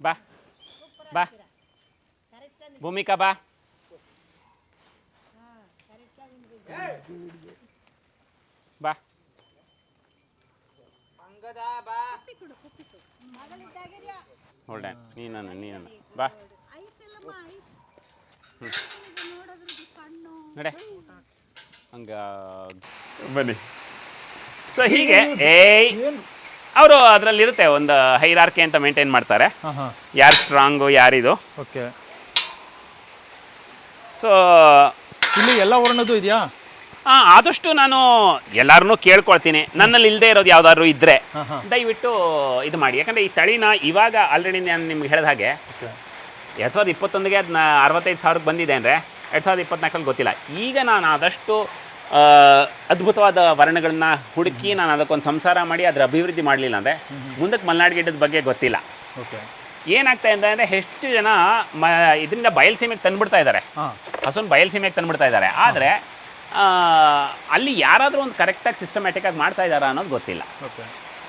ಬಾ ಬಾ ಭೂಮಿಕಾ ಬಾ. ಬಾ ಹೋಲ್ಡ್ ನೀನನ್ನ ನೀನನ್ನ. ಬಾ. ಐಸ್. ಎಲ್ಲಮ್ಮ ಐಸ್ ನೋಡೋದ್ರದ್ದು ಕಣ್ಣು. ನಡೆ. ಹಂಗ. ಬನ್ನಿ. ಸೊ ಹೀಗೆ. ಏಯ್. ಅವರು ಅದರಲ್ಲಿ ಇರುತ್ತೆ ಒಂದು ಹೈರಾರ್ಕಿ ಅಂತ ಮೇಂಟೈನ್ ಮಾಡ್ತಾರೆ. ಹಾಂ ಹಾಂ. ಯಾರು ಸ್ಟ್ರಾಂಗು ಯಾರಿದು ಓಕೆ ಸೊ ಇಲ್ಲಿ ಎಲ್ಲ ವರ್ಣದ್ದು ಇದೆಯಾ? ಆದಷ್ಟು ನಾನು ಎಲ್ಲರನ್ನೂ ಕೇಳ್ಕೊಳ್ತೀನಿ. ನನ್ನಲ್ಲಿ ಇಲ್ಲದೆ ಇರೋದು ಯಾವ್ದಾದ್ರು ಇದ್ರೆ ಹಾಂ ಹಾಂ. ದಯವಿಟ್ಟು ಇದು ಮಾಡಿ. ಯಾಕಂದ್ರೆ ಈ ತಳಿನ ಇವಾಗ ಆಲ್ರೆಡಿ ನಾನು ನಿಮ್ಗೆ ಹೇಳಿದ ಹಾಗೆ ಎರಡ್ ಸಾವಿರದ ಇಪ್ಪತ್ತೊಂದಿಗೆ ಅದನ್ನ ಅರವತ್ತೈದು ಸಾವಿರಕ್ಕೆ ಬಂದಿದೆ ಅಂದರೆ ಎರಡು ಸಾವಿರದ ಇಪ್ಪತ್ನಾಲ್ಕಲ್ಲಿ ಗೊತ್ತಿಲ್ಲ. ಈಗ ನಾನು ಆದಷ್ಟು ಅದ್ಭುತವಾದ ವರ್ಣಗಳನ್ನ ಹುಡುಕಿ ನಾನು ಅದಕ್ಕೊಂದು ಸಂಸಾರ ಮಾಡಿ ಅದರ ಅಭಿವೃದ್ಧಿ ಮಾಡಲಿಲ್ಲ ಅಂದರೆ ಮುಂದಕ್ಕೆ ಮಲೆನಾಡು ಗಿಡದ ಬಗ್ಗೆ ಗೊತ್ತಿಲ್ಲ. ಓಕೆ. ಏನಾಗ್ತಾ ಇದೆ ಅಂದರೆ ಎಷ್ಟು ಜನ ಮ ಇದರಿಂದ ಬಯಲ್ಸೀಮೆಗೆ ತಂದುಬಿಡ್ತಾ ಇದ್ದಾರೆ. ಹಸುನ್ ಬಯಲುಸೀಮೆಗೆ ತಂದುಬಿಡ್ತಾ ಇದ್ದಾರೆ. ಆದರೆ ಅಲ್ಲಿ ಯಾರಾದರೂ ಒಂದು ಕರೆಕ್ಟಾಗಿ ಸಿಸ್ಟಮ್ಯಾಟಿಕ್ಕಾಗಿ ಮಾಡ್ತಾ ಇದ್ದಾರೆ ಅನ್ನೋದು ಗೊತ್ತಿಲ್ಲ. ಓಕೆ.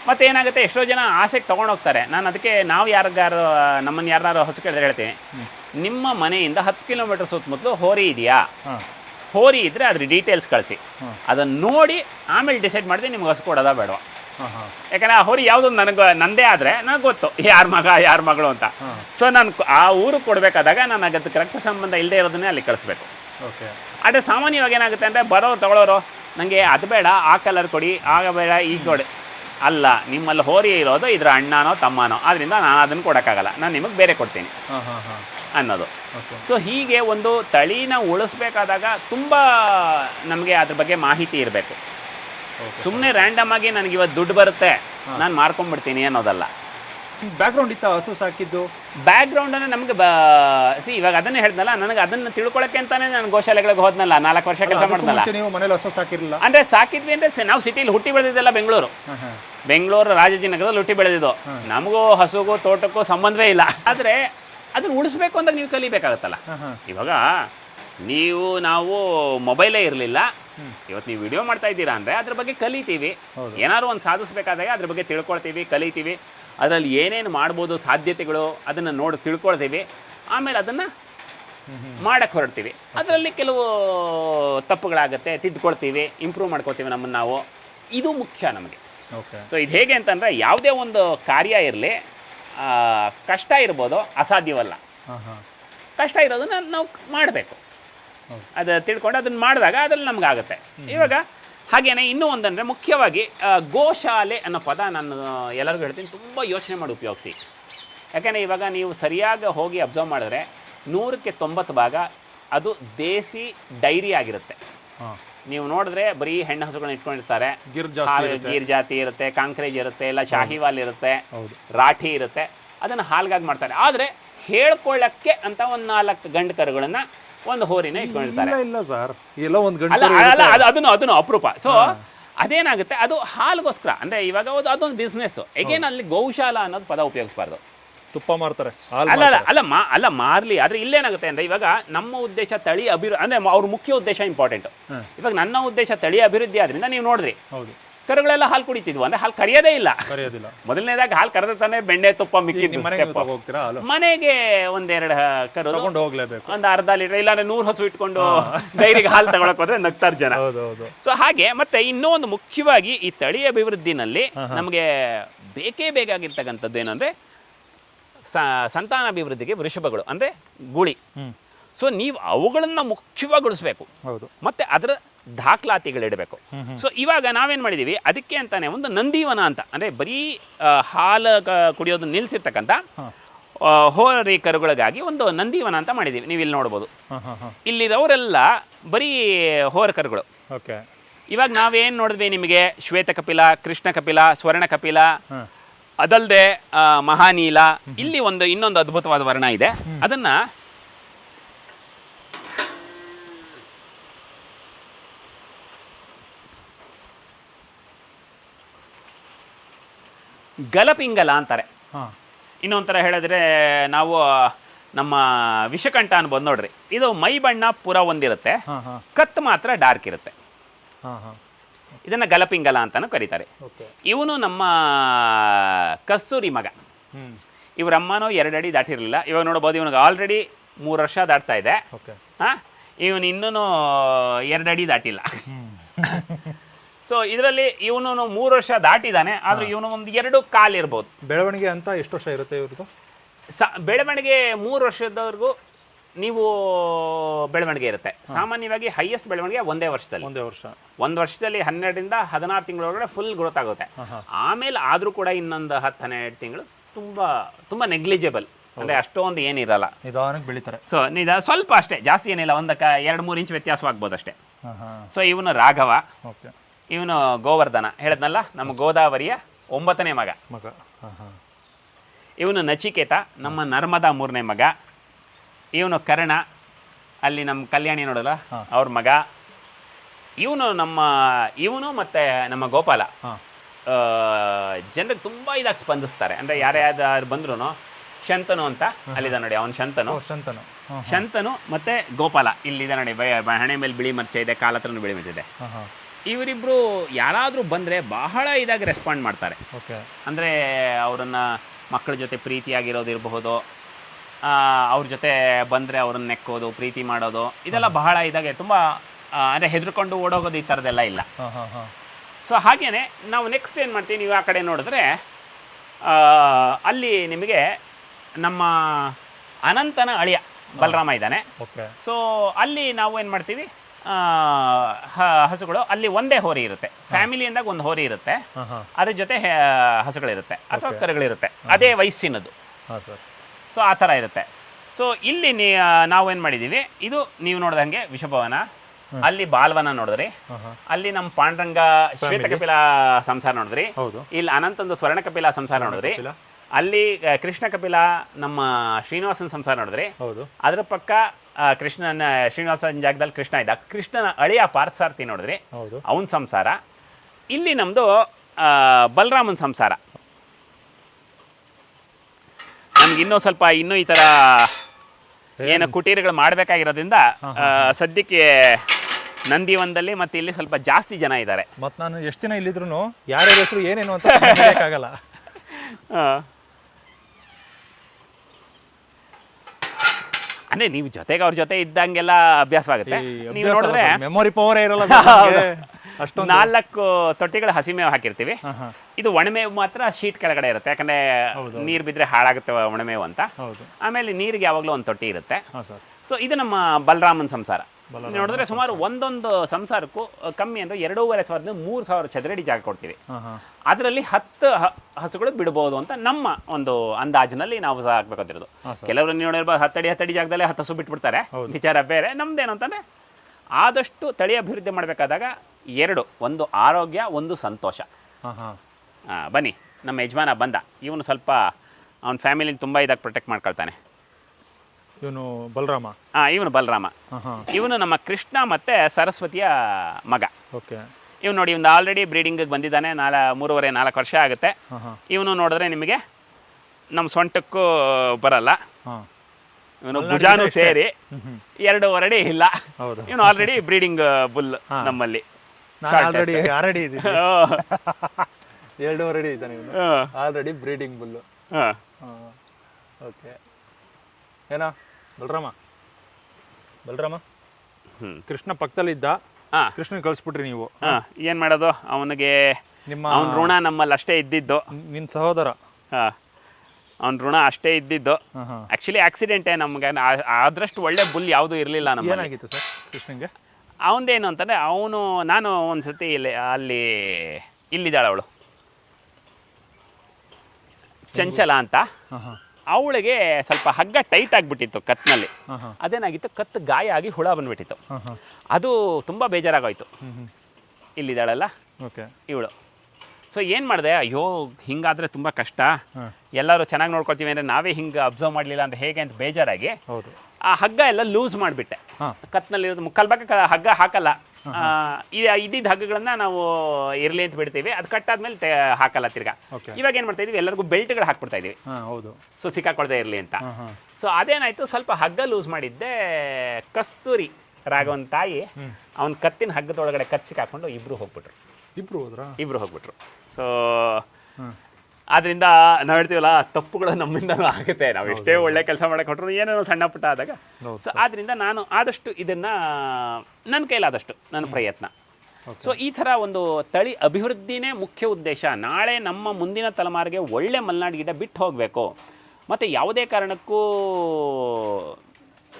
ಮತ್ತೆ ಏನಾಗುತ್ತೆ ಎಷ್ಟೋ ಜನ ಆಸೆಗೆ ತೊಗೊಂಡೋಗ್ತಾರೆ ನಾನು ಅದಕ್ಕೆ ನಾವು ಯಾರಿಗಾರು ನಮ್ಮನ್ನು ಯಾರು ಹೊಸ ಕೇಳಿದ್ರೆ ಹೇಳ್ತೀನಿ. ನಿಮ್ಮ ಮನೆಯಿಂದ ಹತ್ತು ಕಿಲೋಮೀಟರ್ ಸುತ್ತಮುತ್ತಲು ಹೋರಿ ಇದೆಯಾ? ಹೋರಿ ಇದ್ದರೆ ಅದ್ರ ಡೀಟೇಲ್ಸ್ ಕಳಿಸಿ. ಅದನ್ನು ನೋಡಿ ಆಮೇಲೆ ಡಿಸೈಡ್ ಮಾಡಿದ್ರೆ ನಿಮ್ಗೆ ಹಸು ಕೊಡೋದ ಬೇಡವಾ. ಯಾಕಂದರೆ ಆ ಹೋರಿ ಯಾವುದು ನನಗೆ ನಂದೇ ಆದರೆ ನನಗೆ ಗೊತ್ತು ಯಾರ ಮಗ ಯಾರ ಮಗಳು ಅಂತ. ಸೊ ನಾನು ಆ ಊರು ಕೊಡಬೇಕಾದಾಗ ನಾನು ಅದಕ್ಕೆ ರಕ್ತ ಸಂಬಂಧ ಇಲ್ಲದೆ ಇರೋದನ್ನೇ ಅಲ್ಲಿ ಕಳಿಸ್ಬೇಕು. ಓಕೆ. ಆದರೆ ಸಾಮಾನ್ಯವಾಗಿ ಏನಾಗುತ್ತೆ ಅಂದರೆ ಬರೋರು ತಗೊಳ್ಳೋರು ನನಗೆ ಅದು ಬೇಡ ಆ ಕಲರ್ ಕೊಡಿ ಆಗ ಬೇಡ ಈಗ ಕೊಡಿ. ಅಲ್ಲ ನಿಮ್ಮಲ್ಲಿ ಹೋರಿ ಇರೋದು ಇದ್ರ ಅಣ್ಣನೋ ತಮ್ಮನೋ. ಆದ್ದರಿಂದ ನಾನು ಅದನ್ನು ಕೊಡೋಕ್ಕಾಗಲ್ಲ. ನಾನು ನಿಮಗೆ ಬೇರೆ ಕೊಡ್ತೀನಿ. ಹಾಂ ಹಾಂ ಹಾಂ. ಅನ್ನೋದು. ಸೊ ಹೀಗೆ ಒಂದು ತಳಿನ ಉಳಿಸ್ಬೇಕಾದಾಗ ತುಂಬ ನಮಗೆ ಅದ್ರ ಬಗ್ಗೆ ಮಾಹಿತಿ ಇರಬೇಕು. ಸುಮ್ಮನೆ ರ್ಯಾಂಡಮ್ ಆಗಿ ನನಗೆ ಇವತ್ತು ದುಡ್ಡು ಬರುತ್ತೆ ನಾನು ಮಾರ್ಕೊಂಡ್ಬಿಡ್ತೀನಿ ಅನ್ನೋದಲ್ಲ. ಬ್ಯಾಕ್ಗ್ರೌಂಡ್ ಇತ್ತು ಹಸು ಸಾಕಿದ್ದು? ಬ್ಯಾಕ್ಗ್ರೌಂಡನ್ನು ನಮಗೆ ಬ ಸಿ ಇವಾಗ ಅದನ್ನೇ ಹೇಳ್ದಲ್ಲ ನನಗೆ ಅದನ್ನು ತಿಳ್ಕೊಳಕ್ಕೆ ಅಂತಾನೆ ನಾನು ಗೋಶಾಲೆಗಳಿಗೆ ಹೋದ್ನಲ್ಲ ನಾಲ್ಕು ವರ್ಷ ಕೆಲಸ ಮಾಡ್ದಲ್ಲ ನೀವು ಮನೇಲಿ ಹಸು ಸಾಕಿರಲಿಲ್ಲ? ಅಂದರೆ ಸಾಕಿದ್ವಿ ಅಂದರೆ ನಾವು ಸಿಟಿಲಿ ಹುಟ್ಟಿ ಬೆಳೆದಿದ್ದೆಲ್ಲ ಬೆಂಗಳೂರು. ಬೆಂಗಳೂರು ರಾಜಾಜಿನಗರದಲ್ಲಿ ಹುಟ್ಟಿ ಬೆಳೆದಿದ್ದು. ನಮಗೂ ಹಸುಗೂ ತೋಟಕ್ಕೂ ಸಂಬಂಧವೇ ಇಲ್ಲ. ಆದರೆ ಅದನ್ನ ಉಳಿಸ್ಬೇಕು ಅಂದಾಗ ನೀವು ಕಲಿಬೇಕಾಗತ್ತಲ್ಲ. ಇವಾಗ ನೀವು ನಾವು ಮೊಬೈಲೇ ಇರಲಿಲ್ಲ. ಇವತ್ತು ನೀವು ವಿಡಿಯೋ ಮಾಡ್ತಾ ಇದ್ದೀರಾ ಅಂದರೆ ಅದ್ರ ಬಗ್ಗೆ ಕಲಿತೀವಿ. ಏನಾದ್ರು ಒಂದು ಸಾಧಿಸ್ಬೇಕಾದಾಗ ಅದ್ರ ಬಗ್ಗೆ ತಿಳ್ಕೊಳ್ತೀವಿ ಕಲಿತೀವಿ. ಅದರಲ್ಲಿ ಏನೇನು ಮಾಡ್ಬೋದು ಸಾಧ್ಯತೆಗಳು ಅದನ್ನು ನೋಡಿ ತಿಳ್ಕೊಳ್ತೀವಿ. ಆಮೇಲೆ ಅದನ್ನು ಮಾಡಕ್ಕೆ ಹೊರಡ್ತೀವಿ. ಅದರಲ್ಲಿ ಕೆಲವು ತಪ್ಪುಗಳಾಗುತ್ತೆ ತಿದ್ದುಕೊಳ್ತೀವಿ ಇಂಪ್ರೂವ್ ಮಾಡ್ಕೊಳ್ತೀವಿ ನಮ್ಮನ್ನು ನಾವು. ಇದು ಮುಖ್ಯ ನಮಗೆ. ಓಕೆ ಸೊ ಇದು ಹೇಗೆ ಅಂತಂದರೆ ಯಾವುದೇ ಒಂದು ಕಾರ್ಯ ಇರಲಿ ಕಷ್ಟ ಇರ್ಬೋದು ಅಸಾಧ್ಯವಲ್ಲ. ಕಷ್ಟ ಇರೋದನ್ನ ನಾವು ಮಾಡಬೇಕು. ಅದು ತಿಳ್ಕೊಂಡು ಅದನ್ನ ಮಾಡಿದಾಗ ಅದ್ರಲ್ಲಿ ನಮಗಾಗುತ್ತೆ. ಇವಾಗ ಹಾಗೇನೆ ಇನ್ನೂ ಒಂದಂದರೆ ಮುಖ್ಯವಾಗಿ ಗೋಶಾಲೆ ಅನ್ನೋ ಪದ ನಾನು ಎಲ್ಲರಿಗೂ ಹೇಳ್ತೀನಿ ತುಂಬ ಯೋಚನೆ ಮಾಡಿ ಉಪಯೋಗಿಸಿ. ಯಾಕೆಂದರೆ ಇವಾಗ ನೀವು ಸರಿಯಾಗಿ ಹೋಗಿ ಅಬ್ಸರ್ವ್ ಮಾಡಿದ್ರೆ ನೂರಕ್ಕೆ ತೊಂಬತ್ತು ಭಾಗ ಅದು ದೇಸಿ ಡೈರಿ ಆಗಿರುತ್ತೆ. ನೀವು ನೋಡಿದ್ರೆ ಬರೀ ಹೆಣ್ಣು ಹಸುಗಳನ್ನ ಇಟ್ಕೊಂಡಿರ್ತಾರೆ. ಗಿರ್ ಜಾತಿ ಇರುತ್ತೆ ಕಾಂಕ್ರೇಜ್ ಇರುತ್ತೆ ಇಲ್ಲ ಶಾಹಿವಾಲ್ ಇರುತ್ತೆ ರಾಠಿ ಇರುತ್ತೆ. ಅದನ್ನು ಹಾಲ್ಗಾಗಿ ಮಾಡ್ತಾರೆ. ಆದರೆ ಹೇಳ್ಕೊಳ್ಳಕ್ಕೆ ಅಂತ ಒಂದು ನಾಲ್ಕು ಗಂಡು ಕರುಗಳನ್ನ ಒಂದು ಹೋರಿನ ಇಟ್ಕೊಂಡಿರ್ತಾರೆ. ಇಲ್ಲ ಇಲ್ಲ ಸರ್. ಎಲ್ಲ ಒಂದು ಅಲ್ಲ ಅದನ್ನು ಅದನ್ನು ಅಪರೂಪ. ಸೊ ಅದೇನಾಗುತ್ತೆ? ಅದು ಹಾಲ್ಗೋಸ್ಕರ. ಅಂದ್ರೆ ಇವಾಗ ಅದು- ಅದೊಂದು ಬಿಸ್ನೆಸ್ ಎಗೇನ್ ಅಲ್ಲಿ ಗೌಶಾಲಾ ಅನ್ನೋದು ಪದ ಉಪಯೋಗಿಸಬಾರ್ದು. ತುಪ್ಪ ಮಾರ್ತಾರೆ ಅಲ್ಲ ಅಲ್ಲ ಅಲ್ಲ ಮಾ ಅಲ್ಲ ಮಾರ್ಲಿ ಆದ್ರೆ ಇಲ್ಲೇನಾಗುತ್ತೆ ಅಂದ್ರೆ ಇವಾಗ ನಮ್ಮ ಉದ್ದೇಶ ತಳಿ ಅಭಿವೃದ್ಧಿ ಅಂದ್ರೆ ಅವ್ರ ಮುಖ್ಯ ಉದ್ದೇಶ ಇಂಪಾರ್ಟೆಂಟ್ ಇವಾಗ ನನ್ನ ಉದ್ದೇಶ ತಳಿ ಅಭಿವೃದ್ಧಿ ಆದ್ರಿಂದ ನೀವು ನೋಡ್ರಿ. ಕರುಗಳೆಲ್ಲ ಹಾಲು ಕುಡಿತಿದ್ವು ಅಂದ್ರೆ ಹಾಲು ಕರೆಯೋದೇ ಇಲ್ಲ. ಕರೆಯೋದಿಲ್ಲ. ಮೊದಲನೇದಾಗಿ ಹಾಲು ಕರೆದ ತಾನೇ ಬೆಣ್ಣೆ ತುಪ್ಪ ಮಿಕ್ಕಿದ್ದು ಮನೆಗೆ ಒಂದೆರಡು ಕರು ತಗೊಂಡು ಹೋಗ್ಲೇಬೇಕು. ಒಂದು ಅರ್ಧ ಲೀಟರ್ ಇಲ್ಲಾಂದ್ರೆ ನೂರು ಹಸು ಇಟ್ಕೊಂಡು ಡೈರಿಗೆ ಹಾಲು ತಗೊಳಕ್ ಹೋದ್ರೆ ನಗ್ತಾರೆ ಜನ. ಸೊ ಹಾಗೆ ಮತ್ತೆ ಇನ್ನೂ ಒಂದು ಮುಖ್ಯವಾಗಿ ಈ ತಳಿ ಅಭಿವೃದ್ಧಿನಲ್ಲಿ ನಮಗೆ ಬೇಕೇ ಬೇಕಾಗಿರ್ತಕ್ಕಂಥದ್ದು ಏನಂದ್ರೆ ಸ- ಸಂತಾನಾಭಿವೃದ್ಧಿಗೆ ವೃಷಭಗಳು ಅಂದರೆ ಗುಳಿ. ಸೊ ನೀವು ಅವುಗಳನ್ನ ಮುಖ್ಯವಾಗಿ ಉಳಿಸ್ಬೇಕು ಹೌದು. ಮತ್ತೆ ಅದರ ದಾಖಲಾತಿಗಳಿಡಬೇಕು. ಸೊ ಇವಾಗ ನಾವೇನು ಮಾಡಿದ್ದೀವಿ ಅದಕ್ಕೆ ಅಂತಾನೆ ಒಂದು ನಂದೀವನ ಅಂತ ಅಂದರೆ ಬರೀ ಹಾಲು ಕ- ಕುಡಿಯೋದನ್ನ ನಿಲ್ಲಿಸಿರ್ತಕ್ಕಂಥ ಹೋರಿ ಕರುಗಳಿಗಾಗಿ ಒಂದು ನಂದೀವನ ಅಂತ ಮಾಡಿದ್ದೀವಿ ನೀವು ಇಲ್ಲಿ ನೋಡ್ಬೋದು. ಇಲ್ಲಿರೋರೆಲ್ಲ ಬರೀ ಹೋರ ಕರುಗಳು ಓಕೆ. ಇವಾಗ ನಾವೇನು ನೋಡಿದ್ವಿ ನಿಮಗೆ? ಶ್ವೇತ ಕಪಿಲ ಕೃಷ್ಣ ಕಪಿಲ ಸ್ವರ್ಣ ಕಪಿಲ ಅದಲ್ಲದೆ ಮಹಾನೀಲ ಇಲ್ಲಿ ಒಂದು ಇನ್ನೊಂದು ಅದ್ಭುತವಾದ ವರ್ಣ ಇದೆ. ಅದನ್ನ ಗಲಪಿಂಗಲ ಅಂತಾರೆ. ಇನ್ನೊಂಥರ ಹೇಳಿದ್ರೆ ನಾವು ನಮ್ಮ ವಿಷಕಂಠ ಅನ್ಬೋದು ನೋಡ್ರಿ. ಇದು ಮೈ ಬಣ್ಣ ಪುರ ಒಂದಿರುತ್ತೆ. ಹಾಂ ಮಾತ್ರ ಡಾರ್ಕ್ ಇರುತ್ತೆ. ಇದನ್ನ ಗಲಪಿಂಗಲ ಅಂತಲೂ ಕರೀತಾರೆ. ಓಕೆ. ಇವನು ನಮ್ಮ ಕಸ್ತೂರಿ ಮಗ. ಇವರಮ್ಮನೂ ಎರಡಡಿ ಅಮ್ಮನೂ ಎರಡು ಅಡಿ ದಾಟಿರಲಿಲ್ಲ. ಇವಾಗ ನೋಡ್ಬೋದು ಇವನಿಗೆ ಆಲ್ರೆಡಿ ಮೂರು ವರ್ಷ ದಾಟ್ತಾ ಇದೆ. ಓಕೆ. ಹಾಂ? ಇವನು ಇನ್ನೂ ಎರಡು ಅಡಿ ದಾಟಿಲ್ಲ. ಸೊ ಇದರಲ್ಲಿ ಇವನು ಮೂರು ವರ್ಷ ದಾಟಿದ್ದಾನೆ ಆದ್ರೆ ಇವನು ಒಂದು ಎರಡು ಕಾಲು ಇರ್ಬೋದು ಬೆಳವಣಿಗೆ ಅಂತ ಎಷ್ಟು ವರ್ಷ ಇರುತ್ತೆ ಇವ್ರದ್ದು? ಸ ಬೆಳವಣಿಗೆ ಮೂರು ವರ್ಷದವರೆಗೂ ನೀವು ಬೆಳವಣಿಗೆ ಇರುತ್ತೆ. ಸಾಮಾನ್ಯವಾಗಿ ಹೈಯೆಸ್ಟ್ ಬೆಳವಣಿಗೆ ಒಂದೇ ವರ್ಷದಲ್ಲಿ. ಒಂದೇ ವರ್ಷ. ಒಂದು ವರ್ಷದಲ್ಲಿ ಹನ್ನೆರಡರಿಂದ ಹದಿನಾರು ತಿಂಗಳೊಳಗಡೆ ಫುಲ್ ಗ್ರೋತ್ ಆಗುತ್ತೆ. ಆಮೇಲೆ ಆದರೂ ಕೂಡ ಇನ್ನೊಂದು ಹತ್ತು ಹನ್ನೆರಡು ತಿಂಗಳು ತುಂಬ ತುಂಬ ನೆಗ್ಲಿಜಿಬಲ್ ಅಂದ್ರೆ ಅಷ್ಟೊಂದು ಏನಿರಲ್ಲ. ನಿಧಾನಕ್ಕೆ ಬೆಳಿತಾರೆ. ಸೊ ನಿಧ ಸ್ವಲ್ಪ ಅಷ್ಟೇ ಜಾಸ್ತಿ ಏನಿಲ್ಲ ಒಂದಕ್ಕೆ ಎರಡು ಮೂರು ಇಂಚ್ ವ್ಯತ್ಯಾಸವಾಗ್ಬೋದು ಅಷ್ಟೇ. ಸೊ ಇವನು ರಾಘವ. ಇವನು ಗೋವರ್ಧನ. ಹೇಳಿದ್ನಲ್ಲ ನಮ್ಮ ಗೋದಾವರಿಯ ಒಂಬತ್ತನೇ ಮಗ. ಮಗ. ಇವನು ನಚಿಕೇತ ನಮ್ಮ ನರ್ಮದಾ ಮೂರನೇ ಮಗ. ಇವನು ಕರ್ಣ ಅಲ್ಲಿ ನಮ್ಮ ಕಲ್ಯಾಣಿ ನೋಡಲ್ಲ ಅವ್ರ ಮಗ. ಇವನು ನಮ್ಮ ಇವನು ಮತ್ತೆ ನಮ್ಮ ಗೋಪಾಲ. ಜನರಿಗೆ ತುಂಬ ಇದಾಗಿ ಸ್ಪಂದಿಸ್ತಾರೆ. ಅಂದ್ರೆ ಯಾರೇ ಯಾರು ಬಂದ್ರು ಶಂತನು ಅಂತ ಅಲ್ಲಿದ ನೋಡಿ ಅವನು ಶಂತನು. ಶಂತನು. ಶಂತನು ಮತ್ತೆ ಗೋಪಾಲ ಇಲ್ಲಿದೆ ನೋಡಿ ಹಣೆ ಮೇಲೆ ಬಿಳಿ ಮಚ್ಚೆ ಇದೆ ಕಾಲ ಹತ್ರನೂ ಬಿಳಿ ಮಚ್ಚೆ ಇದೆ. ಇವರಿಬ್ರು ಯಾರಾದರೂ ಬಂದರೆ ಬಹಳ ಇದಾಗಿ ರೆಸ್ಪಾಂಡ್ ಮಾಡ್ತಾರೆ. ಅಂದರೆ ಅವರನ್ನು ಮಕ್ಕಳ ಜೊತೆ ಪ್ರೀತಿಯಾಗಿರೋದಿರಬಹುದು ಅವ್ರ ಜೊತೆ ಬಂದರೆ ಅವ್ರನ್ನ ನೆಕ್ಕೋದು ಪ್ರೀತಿ ಮಾಡೋದು ಇದೆಲ್ಲ ಬಹಳ ಇದಾಗೆ. ತುಂಬ ಅಂದರೆ ಹೆದರ್ಕೊಂಡು ಓಡೋಗೋದು ಈ ಥರದ್ದೆಲ್ಲ ಇಲ್ಲ. ಸೊ ಹಾಗೇ ನಾವು ನೆಕ್ಸ್ಟ್ ಏನು ಮಾಡ್ತೀವಿ ನೀವು ಆ ಕಡೆ ನೋಡಿದ್ರೆ ಅಲ್ಲಿ ನಿಮಗೆ ನಮ್ಮ ಅನಂತನ ಅಳಿಯ ಬಲರಾಮ ಇದ್ದಾನೆ. ಓಕೆ ಸೊ ಅಲ್ಲಿ ನಾವು ಏನು ಮಾಡ್ತೀವಿ ಹಸುಗಳು ಅಲ್ಲಿ ಒಂದೇ ಹೋರಿ ಇರುತ್ತೆ. ಫ್ಯಾಮಿಲಿ ಅಂದಾಗ ಒಂದು ಹೋರಿ ಇರುತ್ತೆ. ಅದ್ರ ಜೊತೆ ಹಸುಗಳಿರುತ್ತೆ ಅಥವಾ ಕರುಗಳಿರುತ್ತೆ. ಅದೇ ವಯಸ್ಸಿನದು. ಹಾಂ ಸರ್. ಸೊ ಆ ಥರ ಇರುತ್ತೆ. ಸೊ ಇಲ್ಲಿ ನೀ ನಾವೇನು ಮಾಡಿದ್ದೀವಿ ಇದು ನೀವು ನೋಡ್ದಂಗೆ ವಿಷಭವನ. ಅಲ್ಲಿ ಬಾಲ್ವನ ನೋಡಿದ್ರಿ. ಅಲ್ಲಿ ನಮ್ಮ ಪಾಂಡ್ರಂಗ ಶ್ವೇತಕಪಿಲ ಸಂಸಾರ ನೋಡಿದ್ರಿ. ಹೌದು. ಇಲ್ಲಿ ಅನಂತಂದು ಸ್ವರ್ಣ ಕಪಿಲ ಸಂಸಾರ ನೋಡಿದ್ರಿ. ಅಲ್ಲಿ ಕೃಷ್ಣ ಕಪಿಲ ನಮ್ಮ ಶ್ರೀನಿವಾಸನ್ ಸಂಸಾರ ನೋಡಿದ್ರಿ. ಹೌದು. ಅದ್ರ ಪಕ್ಕ ಕೃಷ್ಣನ ಶ್ರೀನಿವಾಸನ್ ಜಾಗದಲ್ಲಿ ಕೃಷ್ಣ ಇದ್ದ. ಕೃಷ್ಣನ ಅಳಿಯ ಪಾರ್ಥಸಾರ್ಥಿ ನೋಡಿದ್ರಿ. ಅವನ ಸಂಸಾರ. ಇಲ್ಲಿ ನಮ್ಮದು ಬಲರಾಮನ ಸಂಸಾರ. ನಮ್ಗೆ ಇನ್ನೂ ಸ್ವಲ್ಪ ಇನ್ನೂ ಈ ಥರ ಏನು? ಕುಟೀರಗಳು ಮಾಡಬೇಕಾಗಿರೋದ್ರಿಂದ ಸದ್ಯಕ್ಕೆ ನಂದಿವನದಲ್ಲಿ ಮತ್ತು ಇಲ್ಲಿ ಸ್ವಲ್ಪ ಜಾಸ್ತಿ ಜನ ಇದ್ದಾರೆ. ಮತ್ತು ನಾನು ಎಷ್ಟು ದಿನ ಇಲ್ಲಿದ್ರು ಯಾರ್ಯಾರ ಹೆಸರು ಏನೇನು ಅಂತ ಹೇಳೋಕ್ಕಾಗಲ್ಲ. ಅಂದ್ರೆ ನೀವು ಜೊತೆಗೆ ಅವ್ರ ಜೊತೆ ಇದ್ದಂಗೆಲ್ಲ ಅಭ್ಯಾಸವಾಗುತ್ತೆ. ನೀವು ನೋಡಿದ್ರೆ ಮೆಮೊರಿ ಪವರೇ ಇರಲ್ಲ ಅಷ್ಟೊಂದು ನಾಲ್ಕು ತೊಟ್ಟಿಗಳು ಹಸಿಮೇವು ಹಾಕಿರ್ತೀವಿ. ಇದು ಒಣಮೇವು ಮಾತ್ರ ಶೀಟ್ ಕೆಳಗಡೆ ಇರುತ್ತೆ. ಯಾಕಂದ್ರೆ ನೀರು ಬಿದ್ದರೆ ಹಾಳಾಗುತ್ತೆ ಒಣಮೇವು ಅಂತ. ಆಮೇಲೆ ನೀರಿಗೆ ಯಾವಾಗಲೂ ಒಂದು ತೊಟ್ಟಿ ಇರುತ್ತೆ. ಸೊ ಇದು ನಮ್ಮ ಬಲರಾಮನ್ ಸಂಸಾರ. ನೋಡಿದ್ರೆ ಸುಮಾರು ಒಂದೊಂದು ಸಂಸಾರಕ್ಕೂ ಕಮ್ಮಿ ಅಂದ್ರೆ ಎರಡೂವರೆ ಸಾವಿರದ ಮೂರು ಸಾವಿರ ಚದರಡಿ ಜಾಗ ಕೊಡ್ತೀವಿ. ಅದರಲ್ಲಿ ಹತ್ತು ಹಸುಗಳು ಬಿಡಬಹುದು ಅಂತ ನಮ್ಮ ಒಂದು ಅಂದಾಜಿನಲ್ಲಿ ನಾವು ಸಹ ಹಾಕ್ಬೇಕಂತಿರೋದು. ಹಾಂ ಸರ್. ಕೆಲವರು ನೋಡಿರ್ಬೋದು ಹತ್ತಡಿ ಹತ್ತಡಿ ಜಾಗದಲ್ಲೇ ಹತ್ತು ಹಸು ಬಿಟ್ಬಿಡ್ತಾರೆ. ವಿಚಾರ ಬೇರೆ. ನಮ್ದೇನು ಅಂತಂದ್ರೆ ಆದಷ್ಟು ತಳಿ ಅಭಿವೃದ್ಧಿ ಮಾಡಬೇಕಾದಾಗ ಎರಡು ಒಂದು ಆರೋಗ್ಯ ಒಂದು ಸಂತೋಷ. ಹಾಂ ಬನ್ನಿ ನಮ್ಮ ಯಜಮಾನ ಬಂದ. ಇವನು ಸ್ವಲ್ಪ ಅವನ ಫ್ಯಾಮಿಲಿನ ತುಂಬ ಇದಾಗಿ ಪ್ರೊಟೆಕ್ಟ್ ಮಾಡ್ಕೊಳ್ತಾನೆ. ಇವನು ಬಲರಾಮ? ಹಾಂ ಇವನು ಬಲರಾಮ. ಇವನು ನಮ್ಮ ಕೃಷ್ಣ ಮತ್ತು ಸರಸ್ವತಿಯ ಮಗ. ಓಕೆ. ಇವನು ನೋಡಿ ಇವನು ಆಲ್ರೆಡಿ ಬ್ರೀಡಿಂಗಿಗೆ ಬಂದಿದ್ದಾನೆ ನಾಲ್ ಮೂರುವರೆ ನಾಲ್ಕು ವರ್ಷ ಆಗುತ್ತೆ. ಇವನು ನೋಡಿದ್ರೆ ನಿಮಗೆ ನಮ್ಮ ಸೊಂಟಕ್ಕೂ ಬರಲ್ಲ. ಇವನು ಭುಜಾನು ಸೇರಿ ಎರಡು ಹೊರಡಿ ಇಲ್ಲ. ಇವನು ಆಲ್ರೆಡಿ ಬ್ರೀಡಿಂಗ್ ಬುಲ್ ನಮ್ಮಲ್ಲಿ. ಆಲ್ರೆಡಿ ಎರಡೂವರೆ ಅಡಿ ಇದ್ದಾನೆ ಇವನು ಆಲ್ರೆಡಿ ಬ್ರೀಡಿಂಗ್ ಬುಲ್ಲು ಹಾಂ. ಹಾಂ. ಓಕೆ ಏನಾ? ಬಲರಾಮ? ಬಲರಾಮ? ಹ್ಞೂ ಕೃಷ್ಣ ಪಕ್ಕದಲ್ಲಿದ್ದ ಹಾಂ. ಕೃಷ್ಣ ಕಳಿಸ್ಬಿಟ್ರಿ ನೀವು. ಹಾಂ. ಏನು ಮಾಡೋದು? ಅವನಿಗೆ ನಿಮ್ಮ ಅವನ ಋಣ ನಮ್ಮಲ್ಲಿ ಅಷ್ಟೇ ಇದ್ದಿದ್ದು. ನಿನ್ನ ಸಹೋದರ. ಹಾಂ. ಅವನ ಋಣ ಅಷ್ಟೇ ಇದ್ದಿದ್ದು. ಹಾಂ ಹಾಂ. ಆ್ಯಕ್ಚುಲಿ ಆಕ್ಸಿಡೆಂಟೇ ನಮಗೆ ಆ- ಆದಷ್ಟು ಒಳ್ಳೆ ಬುಲ್ ಯಾವುದೂ ಇರಲಿಲ್ಲ ನಮ್ಮಲ್ಲಿ. ಏನಾಗಿತ್ತು ಸರ್ ಕೃಷ್ಣಂಗೆ ಅವನದೇನು ಅಂತಂದರೆ ಅವನು ನಾನು ಒಂದು ಸತಿ ಇಲ್ಲಿ ಅಲ್ಲಿ ಇಲ್ಲಿದ್ದಾಳೆ ಅವಳು. ಚಂಚಲ ಅಂತ. ಅವಳಿಗೆ ಸ್ವಲ್ಪ ಹಗ್ಗ ಟೈಟ್ ಆಗಿಬಿಟ್ಟಿತ್ತು ಕತ್ನಲ್ಲಿ. ಅದೇನಾಗಿತ್ತು? ಕತ್ತು ಗಾಯ ಆಗಿ ಹುಳ ಬಂದ್ಬಿಟ್ಟಿತ್ತು. ಅದು ತುಂಬ ಬೇಜಾರಾಗೋಯ್ತು. ಇಲ್ಲಿದ್ದಾಳಲ್ಲ? ಓಕೆ. ಇವಳು. ಸೊ ಏನು ಮಾಡಿದೆ? ಅಯ್ಯೋ ಹಿಂಗಾದರೆ ತುಂಬ ಕಷ್ಟ. ಎಲ್ಲರೂ ಚೆನ್ನಾಗಿ ನೋಡ್ಕೊಳ್ತೀವಿ ಅಂದರೆ ನಾವೇ ಹಿಂಗೆ ಅಬ್ಸರ್ವ್ ಮಾಡಲಿಲ್ಲ ಅಂತ ಹೇಗೆ ಅಂತ ಬೇಜಾರಾಗಿ ಹೌದು. ಆ ಹಗ್ಗ ಎಲ್ಲ ಲೂಸ್ ಮಾಡಿಬಿಟ್ಟೆ. ಕತ್ನಲ್ಲಿರೋದು ಮುಕ್ಕಾಲ್ ಭಾಗ ಹಗ್ಗ ಹಾಕಲ್ಲ. ಇದ್ದಿದ್ದ ಹಗ್ಗಗಳನ್ನ ನಾವು ಇರಲಿ ಅಂತ ಬಿಡ್ತೀವಿ. ಅದು ಕಟ್ಟಾದ್ಮೇಲೆ ಹಾಕಲ್ಲ ತಿರ್ಗಾ. ಓಕೆ. ಇವಾಗ ಏನ್ ಮಾಡ್ತಾ ಇದೀವಿ? ಎಲ್ಲರಿಗೂ ಬೆಲ್ಟ್ಗಳು ಹಾಕ್ಬಿಡ್ತಾ ಇದೀವಿ. ಹೌದು. ಸೊ ಸಿಕ್ಕಾಕೊಳ್ತಾ ಇರಲಿ ಅಂತ. ಸೊ ಅದೇನಾಯ್ತು? ಸ್ವಲ್ಪ ಹಗ್ಗ ಲೂಸ್ ಮಾಡಿದ್ದೆ ಕಸ್ತೂರಿ ರಾಘವನ್ ತಾಯಿ. ಅವನ್ ಅವನ ಕತ್ತಿನ ಹಗ್ಗದೊಳಗಡೆ ಕಚ್ಚಿಗೆ ಹಾಕೊಂಡು ಇಬ್ರು ಹೋಗ್ಬಿಟ್ರು. ಇಬ್ರು ಹೋದ್ರ? ಇಬ್ರು ಹೋಗ್ಬಿಟ್ರು. ಸೊ ಆದ್ರಿಂದ ನಾವು ಹೇಳ್ತೀವಲ್ಲ ತಪ್ಪುಗಳು ನಮ್ಮಿಂದ ಆಗುತ್ತೆ. ನಾವು ಎಷ್ಟೇ ಒಳ್ಳೆ ಕೆಲಸ ಮಾಡಕ್ಕೆ ಹೊಟ್ಟರು ಏನೋ ಸಣ್ಣ ಪುಟ್ಟ ಆದಾಗ. ಸೊ ಆದ್ರಿಂದ ನಾನು ಆದಷ್ಟು ಇದನ್ನ ನನ್ನ ಕೈಲಾದಷ್ಟು ನನ್ನ ಪ್ರಯತ್ನ. ಸೊ ಈ ಥರ ಒಂದು ತಳಿ ಅಭಿವೃದ್ಧಿನೇ ಮುಖ್ಯ ಉದ್ದೇಶ. ನಾಳೆ ನಮ್ಮ ಮುಂದಿನ ತಲೆಮಾರಿಗೆ ಒಳ್ಳೆ ಮಲೆನಾಡು ಗಿಡ ಬಿಟ್ಟು ಹೋಗಬೇಕು. ಮತ್ತು ಯಾವುದೇ ಕಾರಣಕ್ಕೂ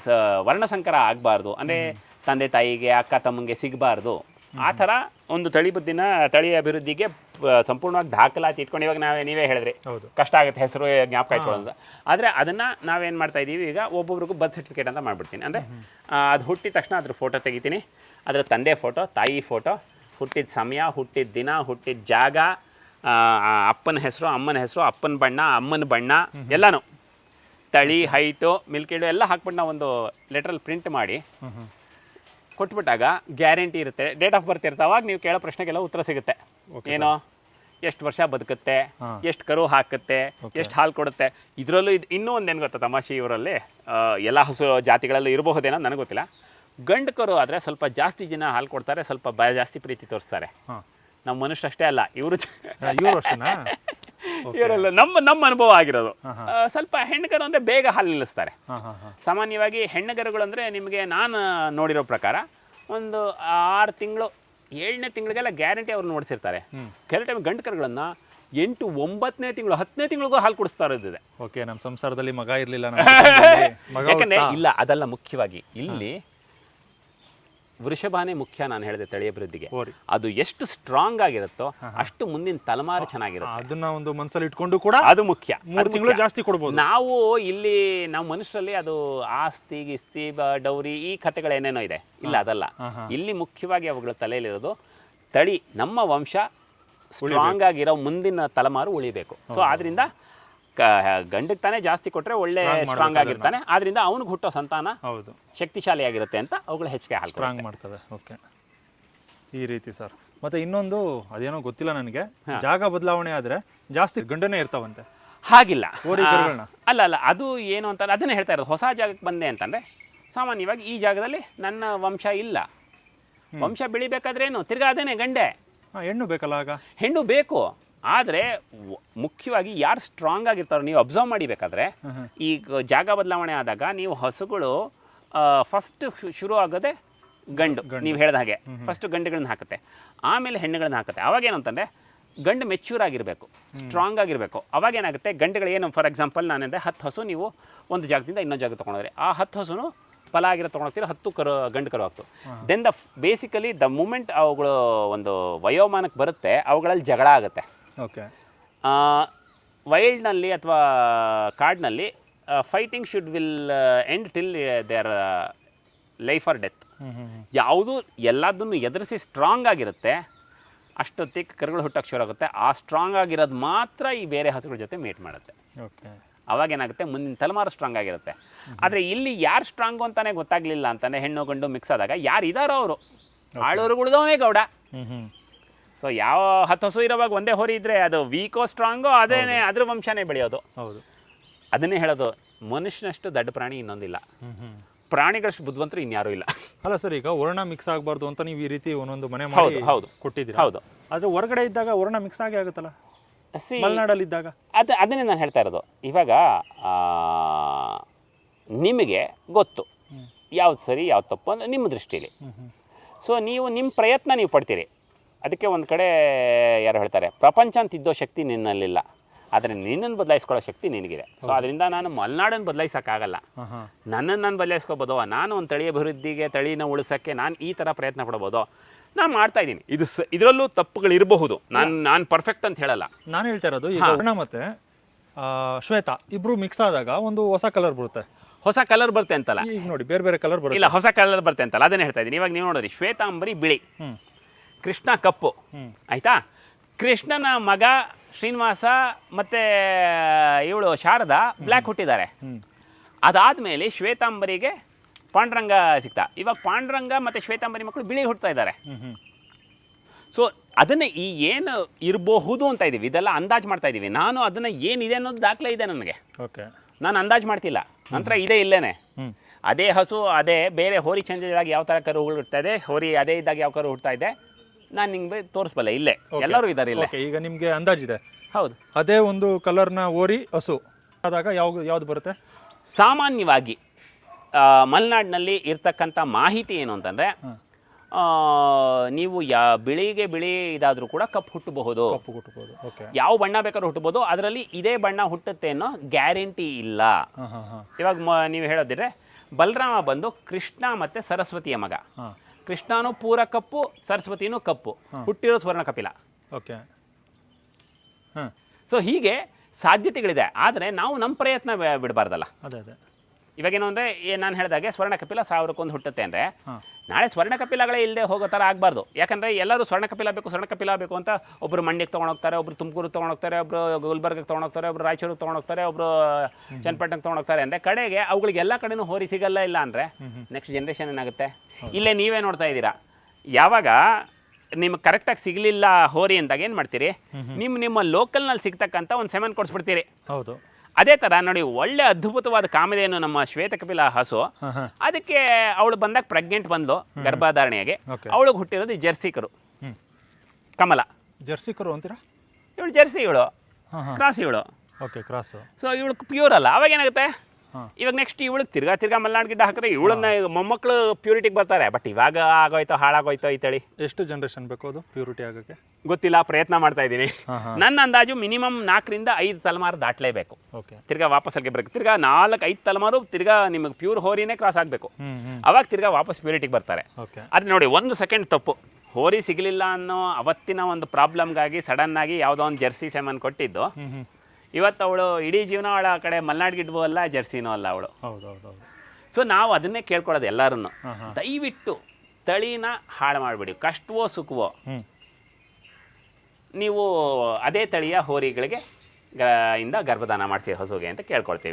ಸ ವರ್ಣಸಂಕರ ಆಗಬಾರ್ದು. ಅಂದರೆ ತಂದೆ ತಾಯಿಗೆ ಅಕ್ಕ ತಮ್ಮಂಗೆ ಸಿಗಬಾರ್ದು. ಆ ಥರ ಒಂದು ತಳಿ ಬುದ್ಧಿನ ತಳಿ ಅಭಿವೃದ್ಧಿಗೆ ಸಂಪೂರ್ಣವಾಗಿ ದಾಖಲಾತಿ ಇಟ್ಕೊಂಡು ಇವಾಗ ನಾವೇ ನೀವೇ ಹೇಳಿದ್ರಿ. ಕಷ್ಟ ಆಗುತ್ತೆ ಹೆಸರು ಜ್ಞಾಪಕ ಇಟ್ಕೊಳ್ಳೋದು ಆದರೆ ಅದನ್ನು ನಾವೇನು ಮಾಡ್ತಾ ಇದ್ದೀವಿ ಈಗ ಒಬ್ಬೊಬ್ರಿಗೂ ಬರ್ತ್ ಸರ್ಟಿಫಿಕೇಟ್ ಅಂತ ಮಾಡ್ಬಿಡ್ತೀನಿ. ಅಂದರೆ ಅದು ಹುಟ್ಟಿದ ತಕ್ಷಣ ಅದ್ರ ಫೋಟೋ ತೆಗಿತೀನಿ. ಅದರ ತಂದೆ ಫೋಟೋ ತಾಯಿ ಫೋಟೋ ಹುಟ್ಟಿದ ಸಮಯ ಹುಟ್ಟಿದ ದಿನ ಹುಟ್ಟಿದ ಜಾಗ ಅಪ್ಪನ ಹೆಸರು ಅಮ್ಮನ ಹೆಸರು ಅಪ್ಪನ ಬಣ್ಣ ಅಮ್ಮನ ಬಣ್ಣ ಎಲ್ಲನೂ. ತಳಿ ಹೈಟು ಮಿಲ್ಕಿಡು ಎಲ್ಲ ಹಾಕ್ಬಿಟ್ಟು ನಾವು ಒಂದು ಲೆಟ್ರಲ್ಲಿ ಪ್ರಿಂಟ್ ಮಾಡಿ ಕೊಟ್ಬಿಟ್ಟಾಗ ಗ್ಯಾರಂಟಿ ಇರುತ್ತೆ. ಡೇಟ್ ಆಫ್ ಬರ್ತ್ ಇರ್ತಾವಾಗ ನೀವು ಕೇಳೋ ಪ್ರಶ್ನೆಗೆಲ್ಲ ಉತ್ತರ ಸಿಗುತ್ತೆ. ಏನೋ? ಎಷ್ಟು ವರ್ಷ ಬದುಕುತ್ತೆ. ಎಷ್ಟು ಕರು ಹಾಕುತ್ತೆ ಎಷ್ಟು ಹಾಲು ಕೊಡುತ್ತೆ ಇದರಲ್ಲೂ ಇದು ಇನ್ನೂ ಒಂದೇನು ಗೊತ್ತಾ ತಮಾಷೆ ಇವರಲ್ಲಿ ಎಲ್ಲ ಹಸು ಜಾತಿಗಳಲ್ಲೂ ಇರಬಹುದೇನೋ ನನಗೆ ಗೊತ್ತಿಲ್ಲ. ಗಂಡು ಕರು ಆದರೆ ಸ್ವಲ್ಪ ಜಾಸ್ತಿ ಜನ ಹಾಲು ಕೊಡ್ತಾರೆ ಸ್ವಲ್ಪ ಭಯ ಜಾಸ್ತಿ ಪ್ರೀತಿ ತೋರಿಸ್ತಾರೆ. ನಮ್ಮ ಮನುಷ್ಯ ಅಷ್ಟೇ ಅಲ್ಲ ಇವರು ಇವರೆಲ್ಲ ನಮ್ಮ ನಮ್ಮ ಅನುಭವ ಆಗಿರೋದು. ಸ್ವಲ್ಪ ಹೆಣ್ಣುಗರು ಅಂದರೆ ಬೇಗ ಹಾಲು ನಿಲ್ಲಿಸ್ತಾರೆ. ಸಾಮಾನ್ಯವಾಗಿ ಹೆಣ್ಣುಗರುಗಳು ಅಂದರೆ ನಿಮಗೆ ನಾನು ನೋಡಿರೋ ಪ್ರಕಾರ ಒಂದು ಆರು ತಿಂಗಳು ಏಳನೇ ತಿಂಗಳಿಗೆಲ್ಲ ಗ್ಯಾರಂಟಿ ಅವ್ರು ನೋಡಿಸಿರ್ತಾರೆ. ಕೆಲವು ಟೈಮ್ ಗಂಡು ಕರುಗಳನ್ನು ಎಂಟು ಒಂಬತ್ತನೇ ತಿಂಗಳು ಹತ್ತನೇ ತಿಂಗಳಿಗೂ ಹಾಲು ಕುಡಿಸ್ತಾ ಇರೋದಿದೆ ಓಕೆ ನಮ್ಮ ಸಂಸಾರದಲ್ಲಿ ಮಗ ಇರಲಿಲ್ಲ ಯಾಕಂದ್ರೆ ಇಲ್ಲ ಅದಲ್ಲ ಮುಖ್ಯವಾಗಿ ಇಲ್ಲಿ ವೃಷಭಾನೇ ಮುಖ್ಯ ನಾನು ಹೇಳಿದೆ ತಳಿ ಅಭಿವೃದ್ಧಿಗೆ. ಅದು ಎಷ್ಟು ಸ್ಟ್ರಾಂಗ್ ಆಗಿರುತ್ತೋ ಅಷ್ಟು ಮುಂದಿನ ತಲೆಮಾರು ಚೆನ್ನಾಗಿರುತ್ತೆ. ಅದನ್ನ ಒಂದು ಮನಸ್ಸಲ್ಲಿ ಇಟ್ಕೊಂಡು ಕೂಡ ಅದು ಮುಖ್ಯ. ತಿಂಗಳು ಜಾಸ್ತಿ ಕೊಡ್ಬೋದು. ನಾವು ಇಲ್ಲಿ ನಾವು ಮನುಷ್ಯರಲ್ಲಿ ಅದು ಆಸ್ತಿ ಗಿಸ್ತಿ ಡೌರಿ ಈ ಕಥೆಗಳೇನೇನೋ ಇದೆ. ಇಲ್ಲ ಅದಲ್ಲ. ಇಲ್ಲಿ ಮುಖ್ಯವಾಗಿ ಅವುಗಳ ತಲೆಯಲ್ಲಿರೋದು ತಳಿ ನಮ್ಮ ವಂಶ ಸ್ಟ್ರಾಂಗ್ ಆಗಿರೋ ಮುಂದಿನ ತಲೆಮಾರು ಉಳಿಬೇಕು. ಸೊ ಆದ್ರಿಂದ ಗಂಡಕ್ಕೆ ತಾನೇ ಜಾಸ್ತಿ ಕೊಟ್ರೆ ಒಳ್ಳೆ ಸ್ಟ್ರಾಂಗ್ ಆಗಿರ್ತಾನೆ. ಆದ್ರಿಂದ ಅವನಿಗೆ ಹುಟ್ಟೋ ಸಂತಾನ ಹೌದು. ಶಕ್ತಿಶಾಲಿಯಾಗಿರುತ್ತೆ ಅಂತ ಅವುಗಳು ಹೆಚ್ಚಿಗೆ ಹಾಲು ಸ್ಟ್ರಾಂಗ್ ಮಾಡ್ತವೆ. ಓಕೆ ಈ ರೀತಿ ಸರ್ ಮತ್ತೆ ಇನ್ನೊಂದು ಅದೇನೋ ಗೊತ್ತಿಲ್ಲ ನನಗೆ. ಜಾಗ ಬದಲಾವಣೆ ಆದ್ರೆ ಜಾಸ್ತಿ ಗಂಡನೇ ಇರ್ತಾವಂತೆ. ಹಾಗಿಲ್ಲ. ಅಲ್ಲ ಅಲ್ಲ ಅದು ಏನು ಅಂತ ಅದನ್ನೇ ಹೇಳ್ತಾ ಇರೋದು. ಹೊಸ ಜಾಗಕ್ಕೆ ಬಂದೆ ಅಂತಂದ್ರೆ ಸಾಮಾನ್ಯವಾಗಿ ಈ ಜಾಗದಲ್ಲಿ ನನ್ನ ವಂಶ ಇಲ್ಲ. ವಂಶ ಬೆಳಿಬೇಕಾದ್ರೆ ಏನು? ತಿರ್ಗಾ ಅದೇನೆ ಗಂಡೆ. ಹೆಣ್ಣು ಬೇಕಲ್ಲ ಆಗ? ಹೆಣ್ಣು ಬೇಕು. ಆದರೆ ಮುಖ್ಯವಾಗಿ ಯಾರು ಸ್ಟ್ರಾಂಗ್ ಆಗಿರ್ತಾರೋ ನೀವು ಅಬ್ಸರ್ವ್ ಮಾಡಿಬೇಕಾದ್ರೆ. ಈಗ ಜಾಗ ಬದಲಾವಣೆ ಆದಾಗ ನೀವು ಹಸುಗಳು ಫಸ್ಟ್ ಶುರು ಆಗೋದೆ ಗಂಡು. ನೀವು ಹೇಳಿದ ಹಾಗೆ. ಫಸ್ಟ್ ಗಂಡುಗಳನ್ನ ಹಾಕುತ್ತೆ. ಆಮೇಲೆ ಹೆಣ್ಣುಗಳನ್ನ ಹಾಕುತ್ತೆ. ಅವಾಗ ಏನಂತಂದರೆ ಗಂಡು ಮೆಚ್ಯೂರ್ ಆಗಿರಬೇಕು. ಸ್ಟ್ರಾಂಗ್ ಆಗಿರಬೇಕು. ಅವಾಗ ಏನಾಗುತ್ತೆ? ಗಂಡುಗಳು ಏನು ಫಾರ್ ಎಕ್ಸಾಂಪಲ್ ನಾನಂದರೆ ಹತ್ತು ಹಸು ನೀವು ಒಂದು ಜಾಗದಿಂದ ಇನ್ನೊಂದು ಜಾಗ ತೊಗೊಂಡ್ರೆ ಆ ಹತ್ತು ಹಸುನು ಫಲ ಆಗಿರೋ ತೊಗೊಳ್ತೀರ ಹತ್ತು ಕರು ಗಂಡು ಕರು ಆಗ್ತು then the basically the moment ಅವುಗಳು ಒಂದು ವಯೋಮಾನಕ್ಕೆ ಬರುತ್ತೆ ಅವುಗಳಲ್ಲಿ ಜಗಳ ಆಗುತ್ತೆ. ಓಕೆ ವೈಲ್ಡ್ನಲ್ಲಿ ಅಥವಾ ಕಾಡ್ನಲ್ಲಿ fighting should will end till their life or death. ಯಾವುದು ಎಲ್ಲದನ್ನು ಎದುರಿಸಿ ಸ್ಟ್ರಾಂಗ್ ಆಗಿರುತ್ತೆ ಅಷ್ಟೊತ್ತಿಗೆ ಕರುಗಳು ಹುಟ್ಟಕ್ಕೆ ಶುರು ಆಗುತ್ತೆ. ಆ ಸ್ಟ್ರಾಂಗ್ ಆಗಿರೋದು ಮಾತ್ರ ಈ ಬೇರೆ ಹಸುಗಳ ಜೊತೆ ಮೀಟ್ ಮಾಡುತ್ತೆ. ಓಕೆ ಅವಾಗ ಏನಾಗುತ್ತೆ? ಮುಂದಿನ ತಲೆಮಾರು ಸ್ಟ್ರಾಂಗ್ ಆಗಿರುತ್ತೆ. ಆದರೆ ಇಲ್ಲಿ ಯಾರು ಸ್ಟ್ರಾಂಗು ಅಂತಾನೆ ಗೊತ್ತಾಗಲಿಲ್ಲ ಅಂತಾನೆ ಹೆಣ್ಣು ಗಂಡು ಮಿಕ್ಸ್ ಆದಾಗ ಯಾರು ಇದಾರೋ ಅವರು ಆಳೋರು ಉಳಿದವನೇ ಗೌಡ. ಸೊ ಯಾವ ಹತ್ತು ಹಸು ಇರೋವಾಗ ಒಂದೇ ಹೋರಿ ಇದ್ರೆ ಅದು ವೀಕೋ ಸ್ಟ್ರಾಂಗೋ ಅದೇ ಅದ್ರ ವಂಶನೇ ಬೆಳೆಯೋದು. ಹೌದು. ಅದನ್ನೇ ಹೇಳೋದು ಮನುಷ್ಯನಷ್ಟು ದೊಡ್ಡ ಪ್ರಾಣಿ ಇನ್ನೊಂದಿಲ್ಲ. ಪ್ರಾಣಿಗಳಷ್ಟು ಬುದ್ಧಿವಂತರು ಇನ್ಯಾರೂ ಇಲ್ಲ. ಅಲ್ಲ ಸರ್ ಈಗ ವರ್ಣ ಮಿಕ್ಸ್ ಆಗಬಾರ್ದು ಅಂತ ನೀವು ಈ ರೀತಿ ಒಂದೊಂದು ಮನೆ ಹೌದು, ಹೌದು. ಕೊಟ್ಟಿದ್ದೀರಿ? ಹೌದು. ಆದ್ರೆ ಹೊರಗಡೆ ಇದ್ದಾಗ ವರ್ಣ ಮಿಕ್ಸ್ ಆಗಿ ಆಗುತ್ತಲ್ಲ? ಸಿ ಮಲೆನಾಡಲ್ಲಿ ಇದ್ದಾಗ? ಅದು ಅದನ್ನೇ ನಾನು ಹೇಳ್ತಾ ಇರೋದು. ಇವಾಗ ನಿಮಗೆ ಗೊತ್ತು. ಯಾವ್ದು ಸರಿ ಯಾವ್ದು ತಪ್ಪು ಅಂದ್ರೆ ನಿಮ್ಮ ದೃಷ್ಟಿಲಿ. ಸೊ ನೀವು ನಿಮ್ಮ ಪ್ರಯತ್ನ ನೀವು ಪಡ್ತೀರಿ. ಅದಕ್ಕೆ ಒಂದು ಕಡೆ ಯಾರು ಹೇಳ್ತಾರೆ ಪ್ರಪಂಚ ಅಂತ ಇದ್ದೋ ಶಕ್ತಿ ನಿನ್ನಲ್ಲಿಲ್ಲ ಆದರೆ ನಿನ್ನನ್ನು ಬದಲಾಯಿಸ್ಕೊಳ್ಳೋ ಶಕ್ತಿ ನಿನಗಿದೆ. ಸೊ ಅದರಿಂದ ನಾನು ಮಲೆನಾಡನ್ನು ಬದಲಾಯಿಸೋಕ್ಕಾಗಲ್ಲ. ನನ್ನನ್ನು ನಾನು ಬದಲಾಯಿಸ್ಕೋಬೋದು ನಾನು ಒಂದು ತಳಿ ಅಭಿವೃದ್ಧಿಗೆ ತಳಿನ ಉಳಿಸೋಕ್ಕೆ ನಾನು ಈ ಥರ ಪ್ರಯತ್ನ ಪಡ್ಬೋದು. ನಾನು ಮಾಡ್ತಾ ಇದ್ದೀನಿ. ಇದು ಸ ಇದರಲ್ಲೂ ತಪ್ಪುಗಳಿರಬಹುದು. ನಾನು ನಾನು ಪರ್ಫೆಕ್ಟ್ ಅಂತ ಹೇಳಲ್ಲ. ನಾನು ಹೇಳ್ತಾ ಇರೋದು ಈಗ ಮತ್ತೆ ಶ್ವೇತಾ ಇಬ್ರು ಮಿಕ್ಸ್ ಆದಾಗ ಒಂದು ಹೊಸ ಕಲರ್ ಬರುತ್ತೆ. ಹೊಸ ಕಲರ್ ಬರುತ್ತೆ ಅಂತಲ್ಲ? ಈಗ ನೋಡಿ ಬೇರೆ ಬೇರೆ ಕಲರ್ ಬರುತ್ತೆ. ಇಲ್ಲ ಹೊಸ ಕಲರ್ ಬರುತ್ತೆ ಅಂತಲ್ಲ? ಅದನ್ನೇ ಹೇಳ್ತಾ ಇದ್ದೀನಿ. ಇವಾಗ ನೀವು ನೋಡಿದ್ರಿ ಶ್ವೇತಾಂಬರಿ ಬಿಳಿ. ಕೃಷ್ಣ ಕಪ್ಪು. ಆಯಿತಾ? ಕೃಷ್ಣನ ಮಗ ಶ್ರೀನಿವಾಸ ಮತ್ತು ಇವಳು ಶಾರದಾ ಬ್ಲ್ಯಾಕ್ ಹುಟ್ಟಿದ್ದಾರೆ. ಅದಾದ ಮೇಲೆ ಶ್ವೇತಾಂಬರಿಗೆ ಪಾಂಡುರಂಗ ಸಿಗ್ತಾ. ಇವಾಗ ಪಾಂಡುರಂಗ ಮತ್ತು ಶ್ವೇತಾಂಬರಿ ಮಕ್ಕಳು ಬಿಳಿ ಹುಟ್ಟುತ್ತಾ ಇದ್ದಾರೆ. ಸೊ ಅದನ್ನು ಈ ಏನು ಇರಬಹುದು ಅಂತ ಇದ್ದೀವಿ ಇದೆಲ್ಲ ಅಂದಾಜು ಮಾಡ್ತಾ ಇದ್ದೀವಿ ನಾನು ಅದನ್ನು ಏನಿದೆ ಅನ್ನೋದು ದಾಖಲೆ ಇದೆ ನನಗೆ. ಓಕೆ ನಾನು ಅಂದಾಜು ಮಾಡ್ತಿಲ್ಲ. ನಂತರ ಇದೇ ಇಲ್ಲೇನೆ. ಅದೇ ಹಸು ಅದೇ ಬೇರೆ ಹೋರಿ ಚೇಂಜ್ ಆಗಿ ಯಾವ ಥರ ಕರು ಹುಡ್ತಾ ಇದೆ ಹೋರಿ ಅದೇ ಇದ್ದಾಗ ಯಾವ ಕರು ಹುಡ್ತಾ ಇದೆ. ನಾನು ನಿಮ್ಗೆ ತೋರಿಸ್ಬಲ್ಲ ಇಲ್ಲೇ. ಎಲ್ಲರೂ ಇದ್ದಾರೆ ಇಲ್ಲೇ. ಓಕೆ ಈಗ ನಿಮಗೆ ಅಂದಾಜಿದೆ ಹೌದು. ಅದೇ ಒಂದು ಕಲರ್ನ ಓರಿ ಹಸು. ಆದಾಗ ಯಾವ ಯಾವ್ದು ಬರುತ್ತೆ? ಸಾಮಾನ್ಯವಾಗಿ ಆ, ಮಲೆನಾಡಿನಲ್ಲಿ ಇರ್ತಕ್ಕಂಥ ಮಾಹಿತಿ ಏನು ಅಂತಂದರೆ ನೀವು ಯಾ ಬಿಳಿಗೆ ಬಿಳಿ ಇದಾದರೂ ಕೂಡ ಕಪ್ಪು ಹುಟ್ಟಬಹುದು. ಕಪ್ಪು ಹುಟ್ಟಬಹುದು. ಓಕೆ ಯಾವ ಬಣ್ಣ ಬೇಕಾದ್ರೂ ಹುಟ್ಟಬಹುದು. ಅದರಲ್ಲಿ ಇದೇ ಬಣ್ಣ ಹುಟ್ಟುತ್ತೆ ಅನ್ನೋ ಗ್ಯಾರಂಟಿ ಇಲ್ಲ. ಹಾಂ ಹಾಂ ಹಾಂ. ಇವಾಗ ಮ ನೀವು ಹೇಳೋದಿದ್ರೆ ಬಲರಾಮ ಬಂದು ಕೃಷ್ಣ ಮತ್ತು ಸರಸ್ವತಿಯ ಮಗ. ಹಾಂ. ಕೃಷ್ಣನೂ ಪೂರ ಕಪ್ಪು ಸರಸ್ವತಿನೂ ಕಪ್ಪು. ಹುಟ್ಟಿರೋ ಸ್ವರ್ಣ ಕಪಿಲ. ಓಕೆ. ಹಾಂ. ಸೊ ಹೀಗೆ ಸಾಧ್ಯತೆಗಳಿದೆ. ಆದರೆ ನಾವು ನಮ್ಮ ಪ್ರಯತ್ನ ಬಿಡಬಾರ್ದಲ್ಲ ಅದೇ ಅದೇ. ಇವಾಗೇನು ಅಂದರೆ ನಾನು ಹೇಳಿದಾಗೆ ಸ್ವರ್ಣ ಕಪಿಲ ಸಾವಿರಕ್ಕೊಂದು ಹುಟ್ಟುತ್ತೆ ಅಂದರೆ ನಾಳೆ ಸ್ವರ್ಣ ಕಪಿಲಗಳೇ ಇಲ್ಲದೆ ಹೋಗೋ ಥರ ಆಗಬಾರ್ದು. ಯಾಕಂದರೆ ಎಲ್ಲರೂ ಸ್ವರ್ಣ ಕಪಿಲ ಬೇಕು ಸ್ವರ್ಣ ಕಪಿಲ ಬೇಕು ಅಂತ ಒಬ್ಬರು ಮಂಡ್ಯಕ್ಕೆ ತೊಗೊಂಡೋಗ್ತಾರೆ ಒಬ್ರು ತುಮಕೂರು ತೊಗೊಂಡೋಗ್ತಾರೆ ಒಬ್ಬರು ಗುಲ್ಬರ್ಗಕ್ಕೆ ತೊಗೊಂಡೋಗ್ತಾರೆ ಒಬ್ರು ರಾಯಚೂರಿಗೆ ತೊಗೊಂಡೋಗ್ತಾರೆ ಒಬ್ಬರು ಚನ್ನಪಟ್ಟಣಕ್ಕೆ ತೊಗೊಂಡೋಗ್ತಾರೆ ಅಂದರೆ ಕಡೆಗೆ ಅವುಗಳಿಗೆ ಎಲ್ಲ ಕಡೆನೂ ಹೋರಿ ಸಿಗಲ್ಲ ಇಲ್ಲ ಅಂದರೆ ನೆಕ್ಸ್ಟ್ ಜನ್ರೇಷನ್ ಏನಾಗುತ್ತೆ? ಇಲ್ಲೇ ನೀವೇ ನೋಡ್ತಾ ಇದ್ದೀರಾ. ಯಾವಾಗ ನಿಮ್ಗೆ ಕರೆಕ್ಟಾಗಿ ಸಿಗಲಿಲ್ಲ ಹೋರಿ ಅಂದಾಗ ಏನು ಮಾಡ್ತೀರಿ? ನಿಮ್ಮ ನಿಮ್ಮ ಲೋಕಲ್ನಲ್ಲಿ ಸಿಗ್ತಕ್ಕಂಥ ಒಂದು ಸೆಮೆನ್ ಕೊಡಿಸ್ಬಿಡ್ತೀರಿ. ಹೌದು. ಅದೇ ತರ ನೋಡಿ ಒಳ್ಳೆ ಅದ್ಭುತವಾದ ಕಾಮಧೇನು ನಮ್ಮ ಶ್ವೇತಕಪಿಲ ಹಸು ಅದಕ್ಕೆ ಅವಳು ಬಂದಾಗ ಪ್ರೆಗ್ನೆಂಟ್ ಬಂದು ಗರ್ಭಧಾರಣೆಗೆ. ಅವಳಿಗೆ ಹುಟ್ಟಿರೋದು ಜರ್ಸಿಕರು. ಕಮಲ. ಜರ್ಸಿಕರು ಅಂತೀರಾ? ಇವಳು ಜರ್ಸಿ ಇವಳು. ಕ್ರಾಸ್ ಇವಳು. Okay cross. ಸೊ ಇವಳು ಪ್ಯೂರ್ ಅಲ್ಲ. ಅವಾಗ ಏನಾಗುತ್ತೆ? ಇವಾಗ ನೆಕ್ಸ್ಟ್ ಇವಳು ತಿರ್ಗಾ ತಿರ್ಗಾ ಮಲ್ನಾಡ್ ಗಿಡ್ಡ ಹಾಕಿದ್ರೆ ಇವಳನ್ನ ಮೊಮ್ಮಕ್ಕಳು ಪ್ಯೂರಿಟಿಗೆ ಬರ್ತಾರೆ. ಬಟ್ ಇವಾಗ ಆಗೋಯ್ತೋ ಹಾಳಾಗೋಯ್ತೋ ಈ ತಳಿ. ಎಷ್ಟು ಜನರೇಷನ್ ಬೇಕು ಅದು ಪ್ಯೂರಿಟಿ ಆಗಕ್ಕೆ? ಗೊತ್ತಿಲ್ಲ ಪ್ರಯತ್ನ ಮಾಡ್ತಾ ಇದ್ದೀನಿ. ನನ್ನ ಅಂದಾಜು ಮಿನಿಮಮ್ ನಾಲ್ಕರಿಂದ ಐದು ತಲೆಮಾರು ದಾಟಲೇಬೇಕು. ಓಕೆ ತಿರ್ಗಾ ವಾಪಸ್ ಅಲ್ಲಿಗೆ ಬರಬೇಕು. ತಿರ್ಗಾ ನಾಲ್ಕು ಐದು ತಲೆಮಾರು ತಿರ್ಗಾ ನಿಮಗೆ ಪ್ಯೂರ್ ಹೋರಿನೇ ಕ್ರಾಸ್ ಆಗಬೇಕು. ಅವಾಗ ತಿರ್ಗಾ ವಾಪಸ್ ಪ್ಯೂರಿಟಿಗೆ ಬರ್ತಾರೆ. ಓಕೆ ಆದರೆ ನೋಡಿ ಒಂದು ಸೆಕೆಂಡ್ ತಪ್ಪು. ಹೋರಿ ಸಿಗಲಿಲ್ಲ ಅನ್ನೋ ಅವತ್ತಿನ ಒಂದು ಪ್ರಾಬ್ಲಮ್ಗಾಗಿ ಸಡನ್ನಾಗಿ ಯಾವುದೋ ಒಂದು ಜೆರ್ಸಿ ಸೆಮನ್ ಕೊಟ್ಟಿದ್ದು. ಇವತ್ತು ಅವಳು ಇಡೀ ಜೀವನ ಅವಳ ಆ ಕಡೆ ಮಲ್ನಾಡ್ ಗಿಡ್ಬು ಅಲ್ಲ ಜರ್ಸಿನೂ ಅಲ್ಲ ಅವಳು. ಸೊ ನಾವು ಅದನ್ನೇ ಕೇಳ್ಕೊಳ್ಳೋದು ಎಲ್ಲರೂ ದಯವಿಟ್ಟು ತಳಿನ ಹಾಳು ಮಾಡಿಬಿಡಿ. ಕಷ್ಟವೋ ಸುಖವೋ ನೀವು ಅದೇ ತಳಿಯ ಹೋರಿಗಳಿಗೆ ಗ ಇಂದ ಗರ್ಭದಾನ ಮಾಡಿಸಿ ಹಸುಗೆ ಅಂತ ಕೇಳ್ಕೊಳ್ತೀವಿ.